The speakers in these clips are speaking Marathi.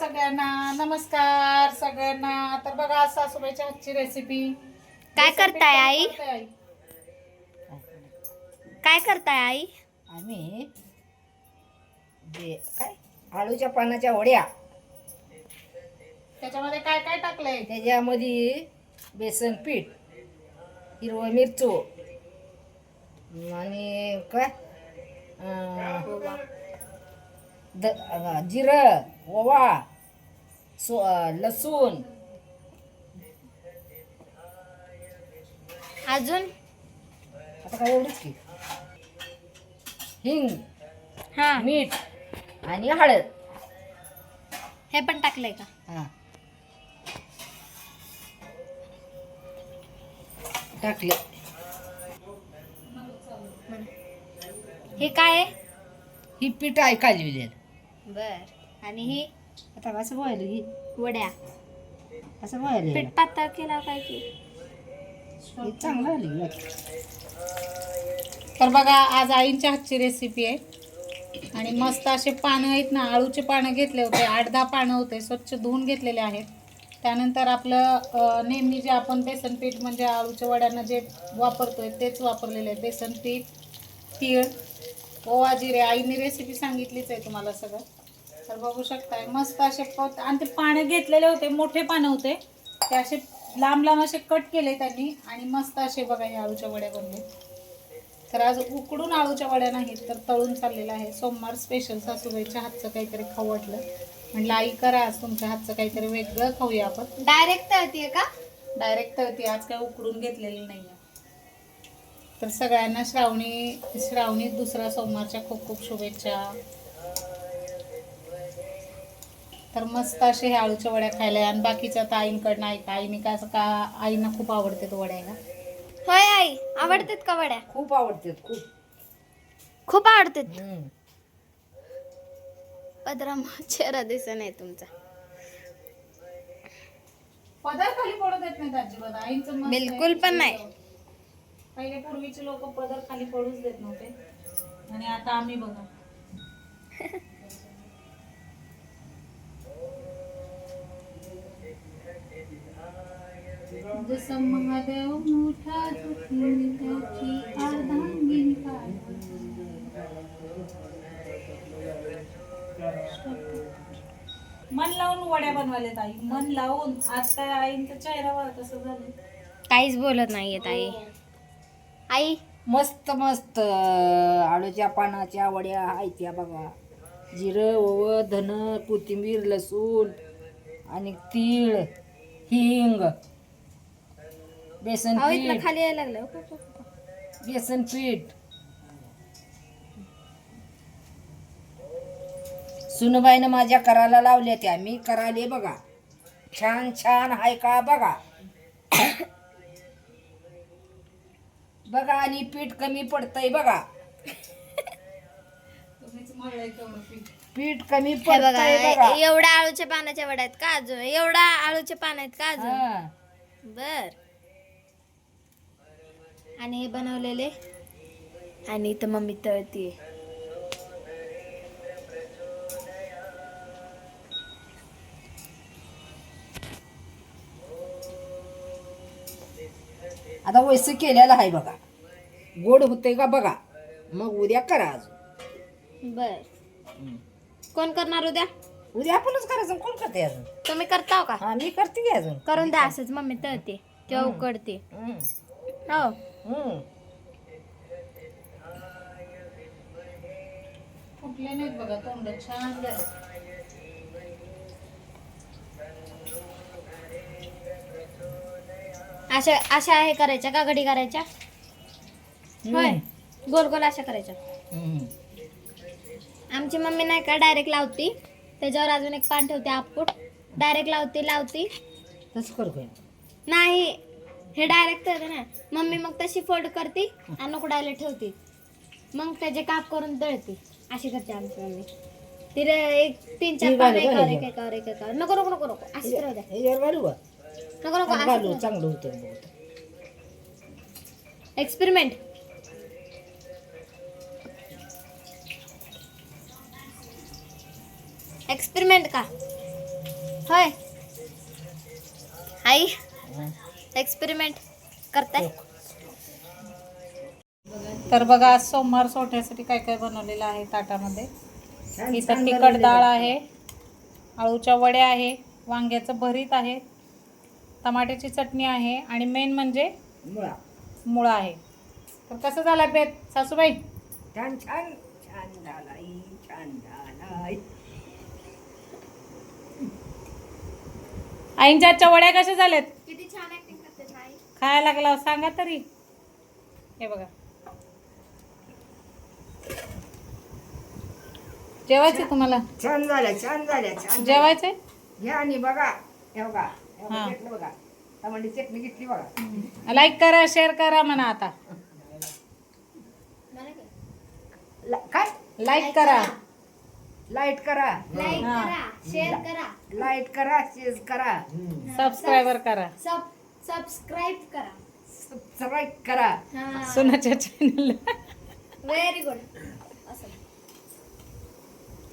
सगळ्यांना नमस्कार सगळ्यांना. तर बघा आज सासूबाईच्या हातची रेसिपी काय करताय आई? काय करताय आई? आम्ही जे काय? आळूच्या पानाच्या वड्या. त्याच्यामध्ये काय काय टाकलंय? त्याच्यामध्ये बेसन पीठ हिरवं मिरचू आणि काय? अं, द अं, जिरं ओवा सो लसूण. अजून? आता काय एवढंच की. हिंग हा. मीठ आणि हळद. हे पण टाकलंय का? हा. टाकले. हे काय आहे? ही पीठ आहे कालविलेलं बर. आणि ही? आता व्हायला ही वड्या. असं व्हायला पीठ पातळ केला काय की? हे चांगलं आली तर बघा आज आईंच्या हातची रेसिपी आहे. आणि मस्त असे पानं आहेत ना आळूचे पानं घेतले होते आठ दहा पानं होते स्वच्छ धुवून घेतलेले आहेत. त्यानंतर आपलं नेहमी जे आपण बेसन पीठ म्हणजे आळूच्या वड्यांना जे वापरतोय तेच वापरलेले आहे. बेसन पीठ तीळ. ओवा जिरे आईने रेसिपी सांगितलीच आहे तुम्हाला सगळं. तर बघू शकताय मस्त असे पत आणि ते पानं घेतलेले होते मोठे पानं होते. ते असे लांब लांब असे कट केले त्यांनी आणि मस्त असे बघा हे आळूच्या वड्या बनले. तर आज उकडून आळूच्या वड्या नाहीत तर तळून चाललेलं आहे. सोमवार स्पेशल सासूबाईच्या हातचं काहीतरी खाऊ वाटलं. म्हटलं आई करा आज तुमच्या हातचं काहीतरी वेगळं खाऊया आपण. डायरेक्ट तळतीये का? डायरेक्ट तळती आज काय उकडून घेतलेलं नाही तर सगळ्यांना श्रावणी श्रावणी दुसरा सोमवारच्या खूप खूप शुभेच्छा. तर मस्त असे हे आळूच्या वड्या खायला आहे. आणि बाकीच्या आता आईंकडनं ऐका आईने का असं का आईंना खूप आवडते तो वड्या का होय आई आवडतात का वड्या खूप आवडतात खूप खूप आवडतात हम्म. पदरा चेहरा दिसत नाही तुमचा पदर खाली पडू देत नाहीत अजिबात आईंचं मस्त आहे. बिलकुल पण नाही. पहिले पूर्वीचे लोक पदर खाली पडूच देत नव्हते आणि आता आम्ही बघा जसं महादेव मोठा त्याची अर्धांगिनी मन लावून वड्या बनवायलेत आई मन लावून. आज काय आईंच्या चेहऱ्यावर कसं झालं. काहीच बोलत नाहीयेत आई आई. मस्त मस्त. आळूच्या पानाच्या वड्या आहेत त्या बघा. जिरं ओवं धन कोथिंबीर लसूण आणि तीळ हिंग. बेसन अहो इथनं पीठ. खाली यायला लागलं. बेसन पीठ. सुनबाईनं माझ्या करायला लावल्या त्या. मी करायले बघा. छान छान हाय का बघा. बघा आणि पीठ कमी पडतंय बघा. पीठ? पीठ कमी हे बघा पडतंय बघा. एवढ्या आळूच्या पानाच्या वड्या आहेत का अजून? एवढा आळूचे पान आहेत का अजून? हा. बर. आणि हे बनवलेले. आणि इथं मम्मी तळतीये. आता वैसे केलेलं आहे बघा. गोड होते का बघा. मग उद्या करा अजून. बर. कोण करणार उद्या? उद्या आपणच करायचं. कोण करते अजून? तुम्ही करता हो का? हा मी करते की अजून. करून द्या असंच मम्मी तळते किंवा उकडते. हो. फुटले नाहीत बघा तोंड छान झालं. अशा अशा हे करायच्या का घडी करायच्या? होय. गोल गोल अशा करायच्या. आमची मम्मी नाही का डायरेक्ट लावती. त्याच्यावर अजून एक पान ठेवते आपपूट डायरेक्ट लावती लावती. तसं करू नाही हे डायरेक्ट करते ना मम्मी मग तशी फोल्ड करते आणि उकडायला ठेवते. मग त्याचे काप करून तळते अशी करते आमची मम्मी. तिला एक तीन चार एकावर एक ह्याच्यात? एकावर एक एकावर नको नको नको नको. अशीच राहू द्या. ह्याच्यावर घालू का नको नको घालू चांगलं होतं बहुत. एक्सपेरिमेंट एक्सपेरिमेंट का? होय. आई. एक्सपेरिमेंट करताय. तर बघा आज सोमवार सोडण्यासाठी काय काय बनवलेलं आहे ताटामध्ये. इथं तिखट डाळ आहे. आळूच्या वड्या आहे वांग्याचं भरीत आहे टमाट्याची चटणी आहे आणि मेन म्हणजे मुळा. मुळा आहे. तर कसं झालं बेत सासूबाई? छान छान. छान झालाय छान झालाय. आईंच्या आजच्या वड्या कशा झाल्यात किती छान ऍक्टिंग करते आई खायला लागला सांगा तरी. हे बघा. जेवायचे तुम्हाला? छान झाल्या छान झाल्या छान झाल्या. जेवायचे घ्या आणि बघा. हे बघा. हे बघा, हा. घेतलं बघा. टमाटी चटणी घेतली बघा. लाईक करा शेअर करा म्हणा आता. ला- काय? लाईक करा. लाइट करा. लाईक हा. करा शेअर करा. लाइट करा शेज करा. सबस्क्रायबर करा. सब सबस्क्राईब करा. सबस्क्राईब करा. हा. सुनाच्या चॅनल व्हेरी गुड असं.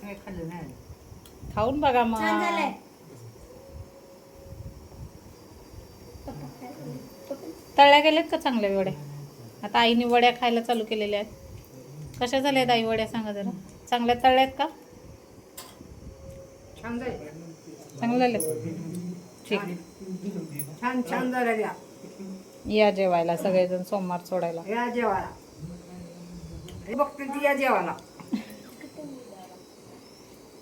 काय खाल्लं नाही खाऊन बघा छान झालंय. मग तळल्या गेलेत का चांगल्या वड्या? आता आईने वड्या खायला चालू केलेल्या आहेत. कशा झाल्या आहेत आई वड्या सांगा जरा? चांगल्या तळल्यात का? छान झाले. चांगल्या झाल्यात. ठीक. छान छान झाल्या द्या. या जेवायला सगळेजण सोमवार सोडायला. या जेवायला. हे बघते ती या जेवायला.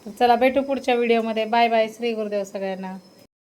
तर चला भेटू पुढच्या व्हिडिओमध्ये बाय बाय श्री गुरुदेव सगळ्यांना.